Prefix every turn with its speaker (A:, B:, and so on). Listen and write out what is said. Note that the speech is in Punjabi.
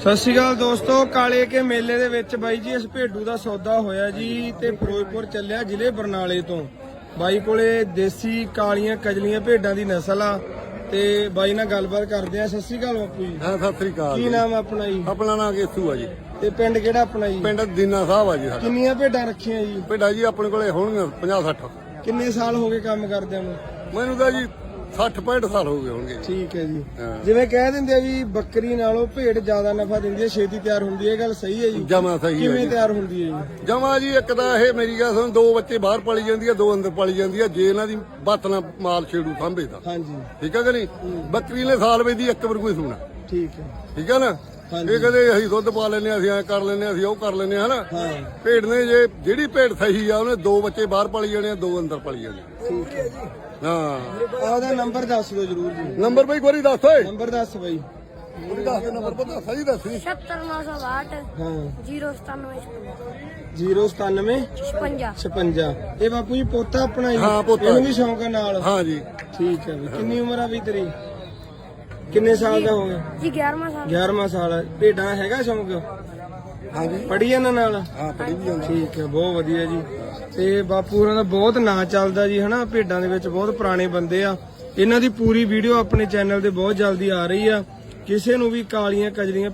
A: ਸਤਿ ਸ਼੍ਰੀ ਅਕਾਲ ਦੋਸਤੋ ਕਾਲੇ ਕੇ ਮੇਲੇ ਦੇ ਵਿੱਚ ਬਾਈ ਜੀ ਇਸ ਭੇਡੂ ਦਾ ਸੌਦਾ ਹੋਇਆ ਜੀ ਤੇ ਫਿਰੋਜ਼ਪੁਰ ਚੱਲਿਆ ਜ਼ਿਲ੍ਹੇ ਬਰਨਾਲੇ ਤੋਂ। ਬਾਈ ਕੋਲੇ ਦੇਸੀ ਕਾਲੀਆਂ ਕਜਲੀਆਂ ਭੇਡਾਂ ਦੀ ਨਸਲ ਆ ਤੇ ਬਾਈ ਨਾਲ ਗੱਲਬਾਤ ਕਰਦੇ ਆ। ਸਤਿ ਸ਼੍ਰੀ ਅਕਾਲ ਬਾਪੂ ਜੀ।
B: ਹਾਂ ਸਤਿ ਸ੍ਰੀ ਅਕਾਲ
A: ਕੀ। ਨਾਮ ਆਪਣਾ ਜੀ?
B: ਆਪਣਾ ਨਾਮ ਕੇਸੂ ਆ ਜੀ।
A: ਤੇ ਪਿੰਡ ਕਿਹੜਾ ਆਪਣਾ ਜੀ?
B: ਪਿੰਡ ਦੀਨਾ ਸਾਹਿਬ ਆ ਜੀ ਸਾਡਾ।
A: ਕਿੰਨੀਆਂ ਭੇਡਾਂ ਰੱਖੀਆਂ ਜੀ?
B: ਪਿੰਡਾ ਜੀ ਆਪਣੇ ਕੋਲੇ ਹੋਣਗੀਆਂ 50 60
A: ਕਿੰਨੇ ਸਾਲ ਹੋ ਗਏ ਕੰਮ ਕਰਦਿਆਂ ਨੂੰ?
B: ਮੈਨੂੰ ਤਾਂ ਜੀ 60 65 ਸਾਲ ਹੋ ਗਏ ਹੋਣਗੇ।
A: ਠੀਕ ਹੈ ਜੀ।
B: ਹਾਂ।
A: ਜਿਵੇਂ ਕਹਿ ਦਿੰਦੇ ਆ ਵੀ ਬੱਕਰੀ ਨਾਲੋਂ ਭੇਡ ਜ਼ਿਆਦਾ ਨਫਾ ਦਿੰਦੀ ਹੈ ਛੇਤੀ ਤਿਆਰ ਹੁੰਦੀ ਹੈ ਇਹ ਗੱਲ ਸਹੀ ਹੈ ਜੀ।
B: ਜਮਾ ਸਹੀ ਹੈ
A: ਕਿਵੇਂ
B: ਜੀ
A: ਤਿਆਰ ਹੁੰਦੀ ਹੈ ਜੀ?
B: ਜਮਾ ਜੀ ਇੱਕ ਤਾਂ ਇਹ ਮੇਰੀ ਗੱਲ ਸੁਣ ਦੋ ਬੱਚੇ ਬਾਹਰ ਪਾਲੀ ਜਾਂਦੀ ਆ ਦੋ ਅੰਦਰ ਪਾਲੀ ਜਾਂਦੀ ਆ ਜੇ ਇਹਨਾਂ ਦੀ ਬੱਤ ਨਾਲ ਮਾਲ ਛੇੜੂ ਸਾਂਭੇ ਦਾ
A: ਹਾਂਜੀ।
B: ਠੀਕ ਹੈ ਕਿ ਨਹੀਂ? ਬੱਕਰੀ ਨੇ ਸਾਲ ਵੇਦੀ ਇੱਕ ਵਾਰ ਕੋਈ ਸੁਣਾ
A: ਠੀਕ ਹੈ।
B: ਠੀਕ ਹੈ ਨਾ। ਇਹ ਕਹਿੰਦੇ ਅਸੀਂ ਦੁੱਧ ਪਾ ਲੈਨੇ ਅਸੀਂ ਐ ਕਰ ਲੈਨੇ ਅਸੀਂ ਉਹ ਕਰ ਲੈਨੇ ਹਨਾ? ਭੇਡ ਨੇ ਜੇ ਜਿਹੜੀ ਭੇਡ ਸਹੀ ਆ ਉਹਨੇ ਦੋ ਬੱਚੇ ਬਾਹਰ ਪਾਲੀ ਜਾਣੇ ਆ ਦੋ ਅੰਦਰ ਪਾਲੀ ਜਾਣੇ
A: ਠੀਕ ਹੈ
B: ਹਾਂ।
A: ਉਹਦਾ ਨੰਬਰ ਦੱਸ ਦਿਓ ਜਰੂਰ ਜੀ।
B: ਨੰਬਰ ਬਈ ਗੋਰੀ ਦੱਸ ਓਏ।
A: ਨੰਬਰ ਦੱਸ ਬਈ।
B: ਗੋਰੀ ਦੱਸ ਦੇ ਨੰਬਰ ਪਤਾ ਸਹੀ ਦੱਸੀ।
C: 70960
A: ਹਾਂ।
C: 097
A: 097
C: 56
A: 56 ਇਹ ਬਾਪੂ ਜੀ ਪੋਤਾ ਆਪਣਾ ਜੀ
B: ਹਾਂ, ਪੋਤਾ।
A: ਇਹਨੂੰ ਵੀ ਸ਼ੌਂਕ ਨਾਲ।
B: ਹਾਂ ਜੀ।
A: ਠੀਕ ਹੈ ਵੀ ਕਿੰਨੀ ਉਮਰ ਆ ਵੀ ਤੇਰੀ? ਕਿੰਨੇ ਸਾਲ ਦਾ ਹੋ ਗਿਆ?
C: ਜੀ 11ਵਾਂ ਸਾਲ।
A: 11ਵਾਂ ਸਾਲ। ਆ। ਭੇਡਾਂ ਹੈਗਾ ਸ਼ੌਂਕ?
B: ਹਾਂ ਜੀ
A: ਪੜੀ ਇਹਨਾਂ ਨਾਲ?
B: ਹਾਂ ਪੜੀ ਵੀ ਜਾਂਦਾ
A: ਠੀਕ ਹੈ ਬਹੁਤ ਵਧੀਆ ਜੀ। ਤੇ ਬਾਪੂ ਹੋਰਾਂ ਦਾ ਬਹੁਤ ਨਾਂ ਚੱਲਦਾ ਜੀ ਹਨਾ? ਭੇਡਾਂ ਦੇ ਵਿੱਚ ਬਹੁਤ ਪੁਰਾਣੇ ਬੰਦੇ ਆ। ਇਹਨਾਂ ਦੀ ਪੂਰੀ ਵੀਡੀਓ ਆਪਣੇ ਚੈਨਲ ਤੇ ਬਹੁਤ ਜਲਦੀ ਆ ਰਹੀ ਆ। ਕਿਸੇ ਨੂੰ ਵੀ ਕਾਲੀਆਂ ਕਜਲੀਆਂ